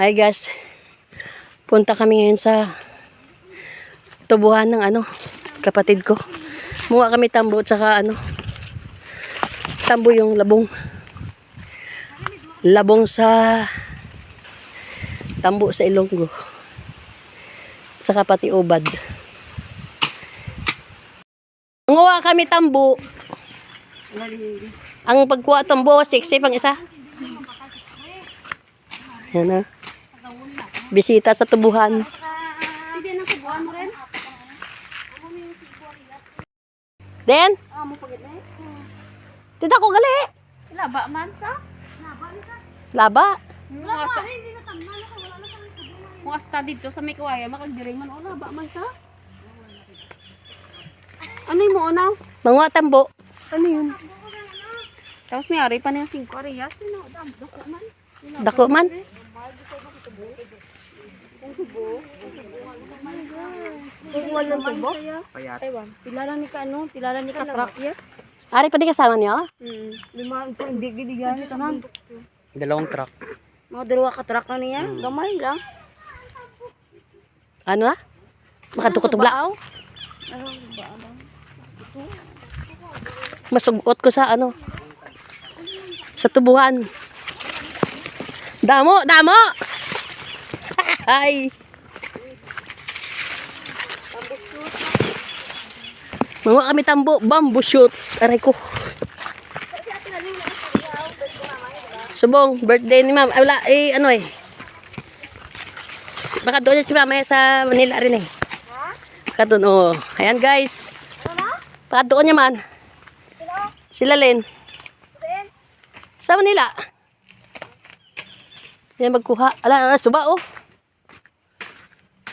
Hi guys. Punta kami ngayon sa tubuhan ng ano, kapatid ko. Muha kami tambo tsaka ano, tambo yung labong. Labong sa tambo sa Ilonggo. Tsaka pati ubad. Nguha kami tambo. Ang pagkuha tambo, 60 pang isa. Yan na. Bisita sa tubuhan. Den, Ah, mo pagit na eh. tita ko gali. Laba man sa? Laba. Laba, hindi na tama na wala na kami kubuhan. Kung asta dito sa may kawaya, makagdiring man o laba man sa? Ano yung mo una? Mga tambo. Ano yun? Tapos may ari pa na yung 5 ariyas. Sino? Dam, dako man. Dako man. Kukuha ng tubo? Payat. Ewan. Pilala ni ka ano? Pilala ni ka truck ya? Ari pa di kasama niyo? Hmm. Lima, hindi gidigan. Tanan. Dalawang truck. Mga dalawa ka truck na niya. Gamay lang. Ano na? Makatukotugla. Baaw. Masugot ko sa ano. Sa tubuhan. Damo, damo. Ay. Mga kami tambo, bamboo shoot. Aray ko. Subong, birthday ni ma'am. Ay, wala, eh, ano eh. Baka doon si mama sa Manila rin eh. Baka doon, oh. Ayan guys. Baka doon niya man. Sila Len. Sa Manila. Yan magkuha. Ala, ala, suba oh.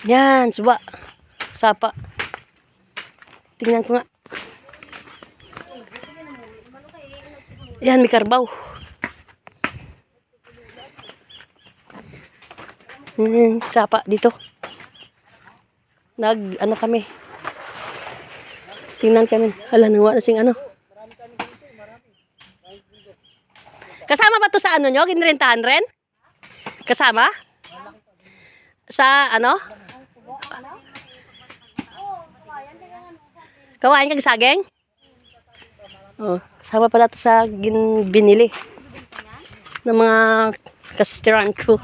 Yan, suba. Sapa. Tingnan ko nga. Yan, may karbaw. Hmm, sapa dito. Nag, ano kami. Tingnan kami. Hala, nangwa na sing ano. Kasama ba to sa ano nyo? Ginrentahan rin? Kasama? Sa ano? Kawain kag saging? Oh, kasama pala to sa gin binili ng mga kasistiran ko.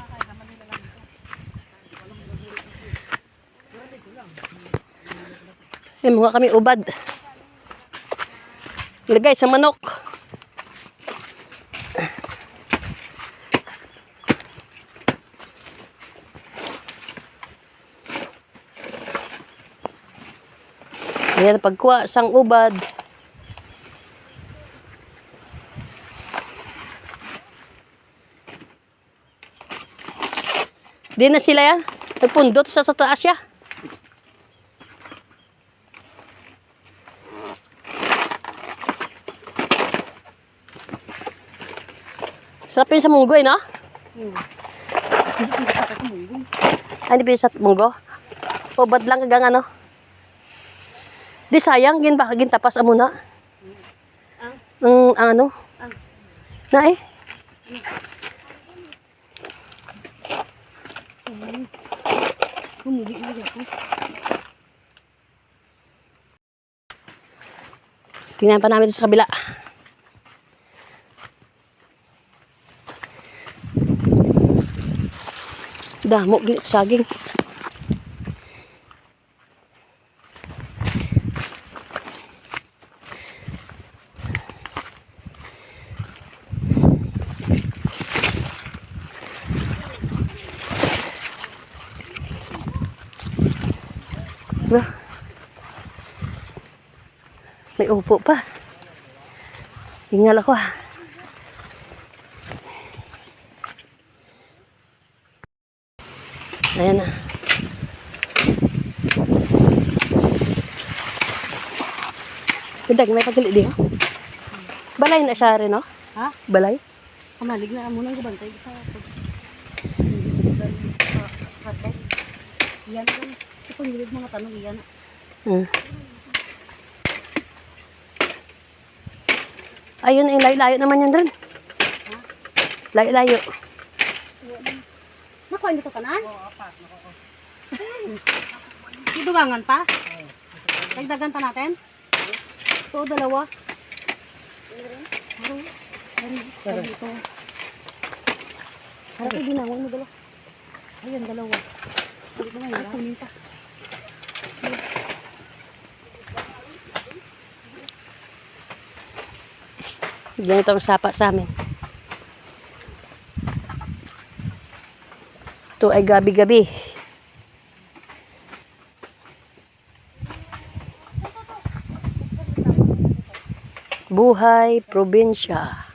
Eh, mukha kami ubad. Lagay sa manok. Ayan, pagkuha sang ubad. Di na sila yan. Nagpundot sa sa taas ya. Sarap yun sa munggoy, no? Ay, hindi pwede sa munggo? Ubad lang kagang ano? Di sayang, gin ba? Gin tapas amo na. Ang ang ano? Na eh. Humuli na ako. Tingnan pa namin sa kabila. Damo, gini saging. May upo pa. Hingal ako ah. Ayan na. Kudag, may pagkili di oh. Balay na siya rin, no? Ha? Balay? Kamalig na mo nang gabantay Yan pangilid mga tanong yan. Hmm. Ayun, ay layo-layo naman yun rin. Layo-layo. Ako, hindi ka tanan? Idugangan pa? Dagdagan pa natin? Ito, dalawa. Pero, ito. Harap ko ginawang mo dalawa. Ayun, dalawa. Ay, kunin pa. Ganito ang sapa sa amin. Ito ay gabi-gabi. Buhay probinsya.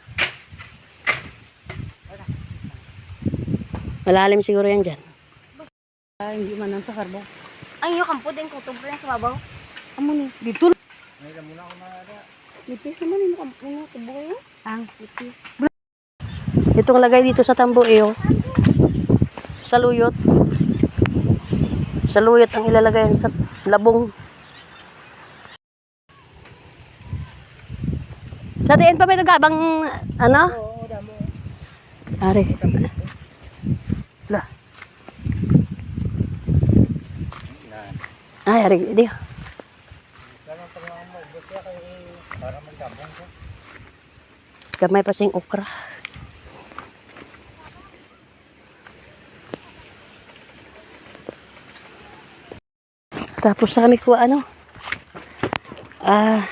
Malalim siguro yan dyan. Ah, hindi man lang sa karbo. Ay, yung kampo din ko. Tubre sa babaw. Amo ni. Dito. Lipis naman yung kampo nga. Tubo kayo. Ang lipis. Itong lagay dito sa tambo eh, oh. Sa luyot. Sa luyot ang ilalagay sa labong. Sa diin pa may nagabang, ano? Oo, damo. Are. La. Ay, are, di. Gamay pa sing okra. Tapos kami kuha ano? Ah.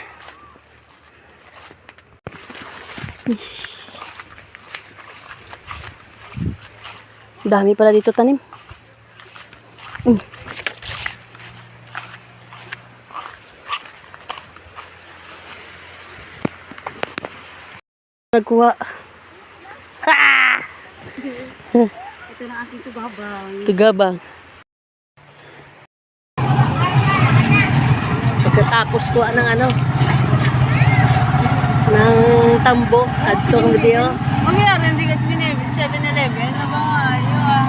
Dami pala dito tanim. Nagkuha. Ah! Ito na aking tugabang. Tugabang. Pagkatapos kuha ng ano, ng tambo at tong video. Mangyari, hindi kasi binibili 7-Eleven. Na ba nga, yun ah.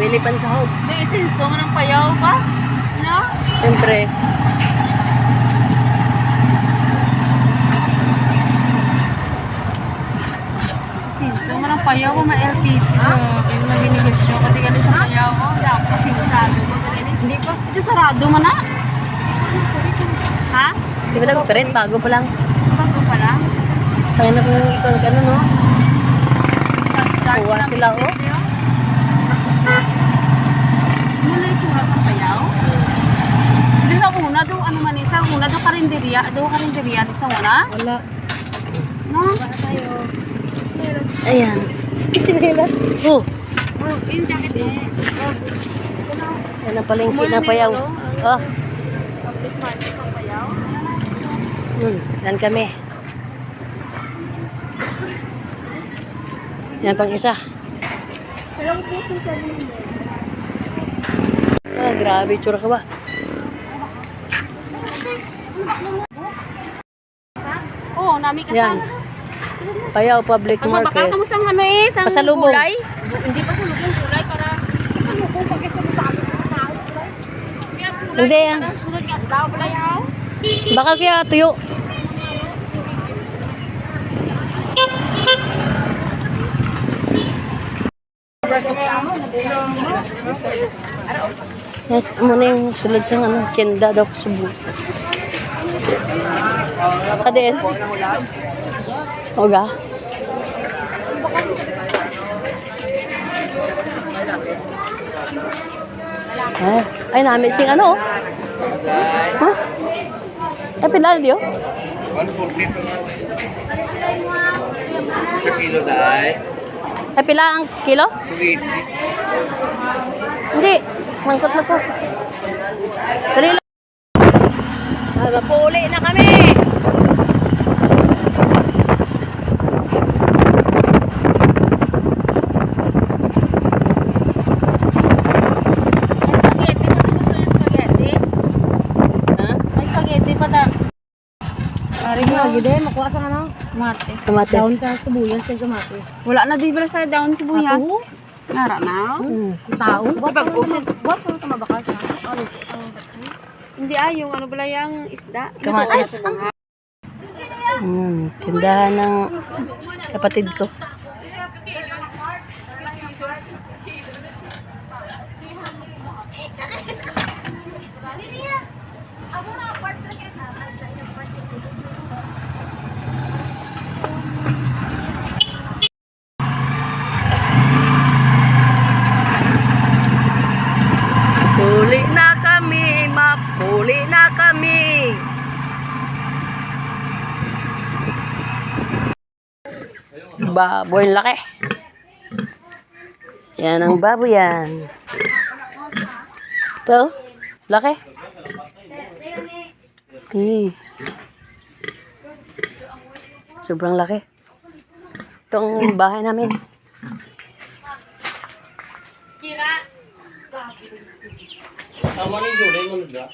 Bili pan sa hog. Hindi, isinso ng payaw pa. No? Siyempre, Isinso mo ng payaw mo, ma-LPT. Ah? Yung nag-negosyo ko, ka sa payaw ko. Dapat sinsado mo. Hindi pa. Ito sarado mo na. Ha? di ba nag-print? Bago pa lang. Bago pa lang. Tayo na kung ikaw ano no? Kuha sila, na yung tsura sa payaw? Di sa una, do, ano man sa una, do karinderya, do karinderya, sa una? Wala. No? Ayan. Chinelas. Oh, Oh, yung jacket eh. yan ang palengke na payaw. Oh, Public market ng payaw. hmm, yan kami. Yan pang isa. Puso sa Ah, grabe, tsura ka ba? Oo, oh, nami kasama. Yan. Payaw Public Ang mabakal Market. ka mo sa ano eh, sa Pasalubong. gulay. Hindi pa salubong gulay para ano kung bakit ko dami ng tao gulay. Hindi, para sunod ka tao gulay haw. Baka kaya tuyo. Yes, muna yung sulod sa ano, kenda daw subo. Sa din? Oga? Ah, ay, namin sing ano. Ha? Ay, pila di oh. 140 per kilo dahil. Ay, pila ang kilo? 280. Hindi. Mangkot na ko. Dali lang. Mapuli na kami. Spaghetti, pati gusto yung spaghetti. Ha? May spaghetti pa ta. Ari mo lagi din, makuha sa ano? Kamatis. Kamatis. Down ka sibuyas yung kamatis. Wala na di ba sa down sibuyas? Nara na. Hmm. Tao? Ipag-usap. Buwas mo ito mabakas? Ano? Hindi ah, yung ano pala yung isda. Kamatis. Hmm. Tindahan ng kapatid ko. Baboy, laki. Yan ang baboy yan. Ito, laki. Hmm. Sobrang laki. Itong bahay namin. Tama ni Julie mo na.